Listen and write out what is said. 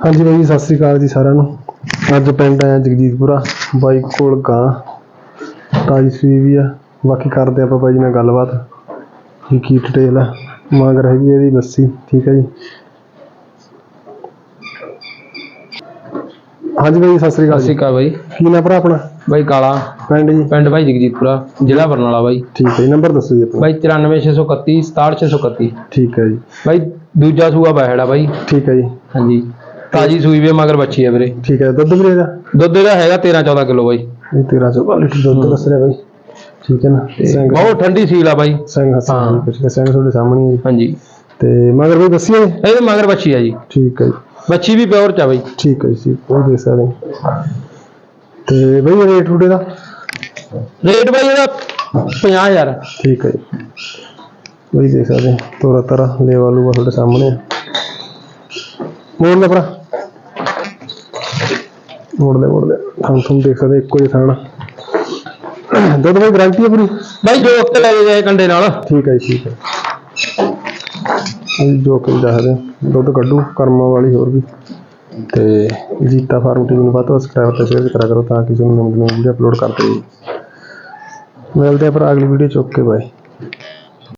ਹਾਂਜੀ ਬਾਈ ਸਤਿ ਸ੍ਰੀ ਅਕਾਲ ਜੀ ਸਾਰਿਆਂ ਨੂੰ। ਅੱਜ ਪਿੰਡ ਆਇਆ ਜਗਜੀਤਪੁਰਾ ਬਾਈ ਕੋਲ ਗਾਂ ਤਾਜੀ ਸੂਈ ਵੀ ਆ। ਬਾਕੀ ਕਰਦੇ ਆਪਾਂ ਬਾਈ ਜੀ ਨਾਲ ਗੱਲਬਾਤ। ਕੀ ਕੀ ਡਿਟੇਲ ਆ ਮਗਰ ਹੈਗੀ ਆ ਇਹਦੀ ਬੱਸੀ ਠੀਕ ਹੈ ਜੀ। ਹਾਂਜੀ ਬਾਈ ਸਤਿ ਸ੍ਰੀ ਸਤਿ ਅਕਾਲ ਸ਼੍ਰੀ ਜੀ। ਅਕਾਲ ਬਾਈ। ਕੀ ਨਾ ਭਰਾ ਆਪਣਾ? ਬਾਈ ਕਾਲਾ। ਪਿੰਡ ਜੀ। ਪਿੰਡ ਭਾਈ ਜਗਜੀਤਪੁਰਾ ਜ਼ਿਲ੍ਹਾ ਬਰਨਾਲਾ ਬਾਈ। ਠੀਕ ਹੈ ਜੀ ਨੰਬਰ ਦੱਸੋ ਜੀ ਆਪਣਾ। ਬਾਈ 94631 67631 ਠੀਕ ਹੈ ਜੀ। ਬਾਈ ਦੂਜਾ ਸੂਆ ਬਹਿੜਾ ਬਾਈ। ਠੀਕ ਹੈ ਜੀ। ਹਾਂਜੀ। ਤਾਜੀ ਸੂਈ ਵੀ ਮਗਰ ਬੱਚੀ ਹੈ ਵੀਰੇ। ਠੀਕ ਹੈ ਦੁੱਧ ਵੀ ਇਹਦਾ? ਦੁੱਧ ਇਹਦਾ ਹੈਗਾ 13 14 ਕਿਲੋ ਬਾਈ। ਇਹ 13 14 ਲੀਟਰ ਦੁੱਧ ਦੱਸ ਰਿਹਾ ਬਾਈ। ਠੀਕ ਹੈ ਨਾ? ਸਿੰਘ ਬਹੁਤ ਠੰਡੀ ਸੀਲ ਆ ਬਾਈ। ਸਿੰਘ ਹਾਂ। ਠੀਕ ਹੈ ਸਿੰਘ ਤੁਹਾਡੇ ਸਾਹਮਣੇ ਹੀ ਹੈ। ਹਾਂਜੀ। ਤੇ ਮਗਰ ਵੀ ਦੱਸੀਏ ਇਹਦੇ ਮਗਰ ਬੱਚੀ ਆ ਜੀ। ਠੀਕ ਹੈ ਜੀ। ਬੱਚੀ ਵੀ ਪਿਓਰ ਚ ਆ ਬਾਈ। ਠੀਕ ਹੈ ਜੀ ਉਹ ਦੇ ਸਕਦੇ ਹਾਂ। ਤੇ ਬਈ ਰੇਟ ਰੂਟ ਦਾ ਰੇਟ ਬਾਈ ਇਹਦਾ 50000 ਠੀਕ ਹੈ ਜੀ। ਬਈ ਦੇਖ ਸਕਦੇ ਤੋਰਾ ਤਰਾ ਲੈ ਵਾਲੂ ਤੁਹਾਡੇ ਸਾਹਮਣੇ ਆ। ਮੋੜ ਲੈ ਭਰਾ। ਮੋੜ ਲੈ ਮੋੜ ਲੈ। ਥਾਂ ਤੁਹਾਨੂੰ ਦੇਖ ਸਕਦੇ ਇੱਕੋ ਜਿਹਾ ਥਾਣਾ ਦੁੱਧ ਬਈ ਗਾਰੰਟੀ ਹੈ ਪੂਰੀ? ਬਾਈ ਜੋ ਉੱਤੇ ਲੈ ਗਏ ਕੰਡੇ ਨਾਲ। ਠੀਕ ਹੈ ਠੀਕ ਹੈ ਇਹ ਜੋ ਕਿ ਦੱਸਦੇ ਦੁੱਧ ਕੱਢੂ ਕਰਮਾਂ ਵਾਲੀ ਹੋਰ ਵੀ। ਤੇ ਜੀਤਾ ਫਾਰਮ ਟੀਵੀ ਨੂੰ ਵੱਧ ਤੋਂ ਸਬਸਕ੍ਰਾਈਬ ਤੇ ਸ਼ੇਅਰ ਕਰਾ ਕਰੋ ਤਾਂ ਕਿ ਤੁਹਾਨੂੰ ਨਵੀਂ ਨਵੀਂ ਵੀਡੀਓ ਅਪਲੋਡ ਕਰਦੇ ਮਿਲਦੇ ਆ ਪਰ ਅਗਲੀ ਵੀਡੀਓ ਚੁੱਕ ਕੇ ਬਾਏ